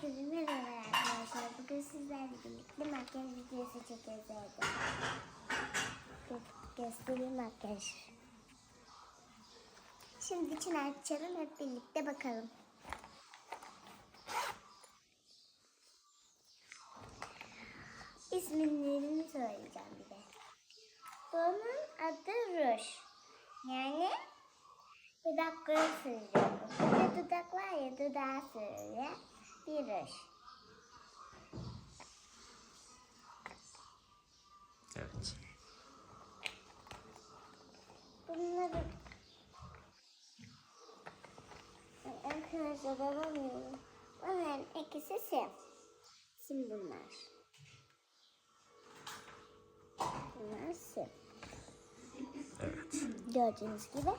Herkese merhaba arkadaşlar. Bugün sizlerle birlikte makyaj videosu çekeceğiz Göstereyim makyaj. Şimdi içini açalım hep birlikte bakalım. İsimlerini söyleyeceğim bir de. Bunun adı Ruj. Yani dudakları sürüyor. Bir dudak var ya dudağı sürüyor. Ruj. Evet. Bunları arkadaşlar alamıyorum. Bunların ikisi sim. Sim bunlar. Bunlar sim. Evet. Gördüğünüz gibi.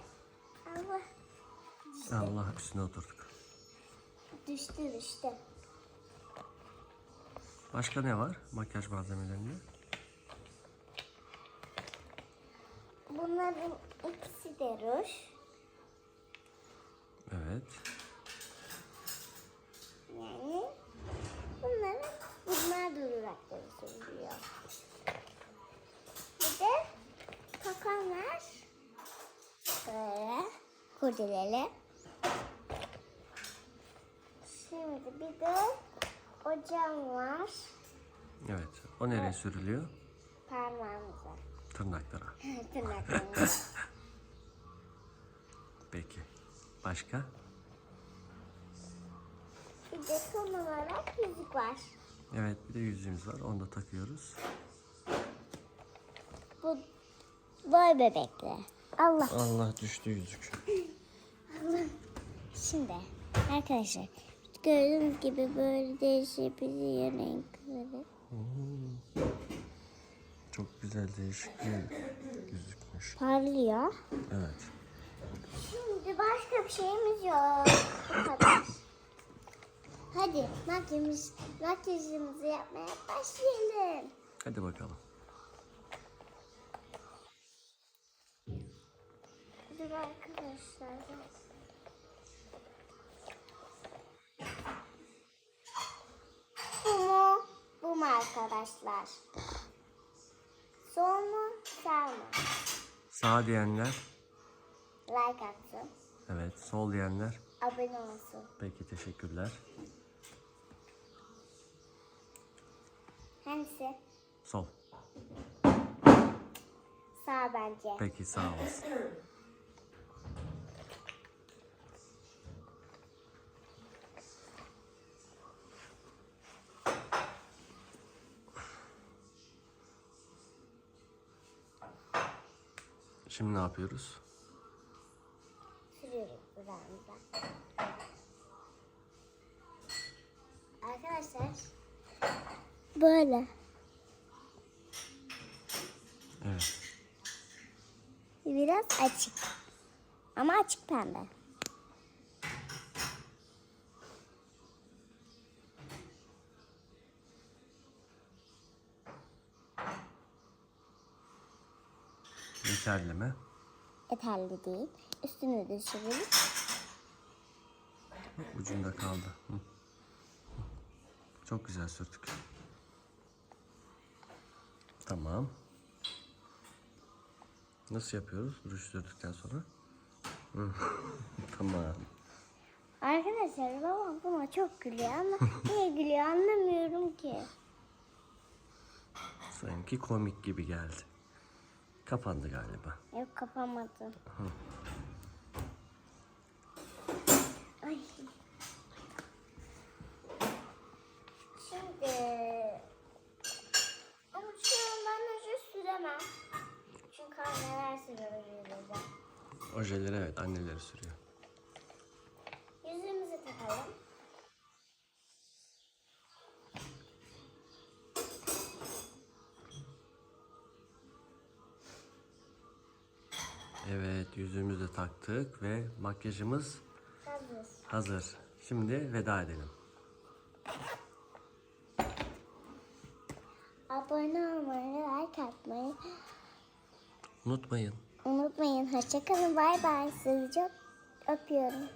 Allah Allah üstüne oturduk. düştü düştü. Başka ne var makyaj malzemelerinde? Bunların ikisi de ruj. Evet. Yani bunların bunlar durakları sürülüyor. Bir de takanlar böyle kurdeleli. Şimdi bir de ocağım var Evet. O nereye sürülüyor? parmağımıza. Tırnaklara. Tırnaklarımıza. Peki. Başka? bir de son olarak yüzük var. Evet bir de yüzüğümüz var. Onu da takıyoruz. Bu boy bebekli. Allah. Allah düştü yüzük. Şimdi arkadaşlar gördüğünüz gibi böyle değişik bir renkleri. Çok güzel değişik bir yüzükmüş. Parlıyor. Evet. Şimdi başka bir şeyimiz yok. Bu kadar. Hadi makyajımız, makyajımızı yapmaya başlayalım. Hadi bakalım. Dur arkadaşlar. Bu mu? Bu mu arkadaşlar? Sol mu? Sağ mı? Sağ diyenler. Like atsın. Evet. Sol diyenler. Abone olsun. Peki teşekkürler. Hangisi? Sol. Sağ bence. Peki sağ olasın. Şimdi ne yapıyoruz? Sürüyoruz buramıza. Arkadaşlar. Böyle. Evet. Biraz açık. Ama açık pembe. Yeterli mi? Yeterli değil. Üstüne de sürelim. Ucunda kaldı. Hı. Çok güzel sürdük. Tamam. Nasıl yapıyoruz? Ruj sürdükten sonra. Hı. tamam. Arkadaşlar babam buna çok gülüyor ama niye gülüyor anlamıyorum ki. Sanki komik gibi geldi. Kapandı galiba. Yok kapamadım. Ay. Şimdi ama şu ben ruj süremem. Çünkü anneler sürüyor rujumuzu. Ojeleri evet anneleri sürüyor. Evet yüzüğümüzü de taktık ve makyajımız Hazır. hazır. Şimdi veda edelim. Abone olmayı, like atmayı Unutmayın. unutmayın. Hoşçakalın. Bay bay. Sizi çok öpüyorum.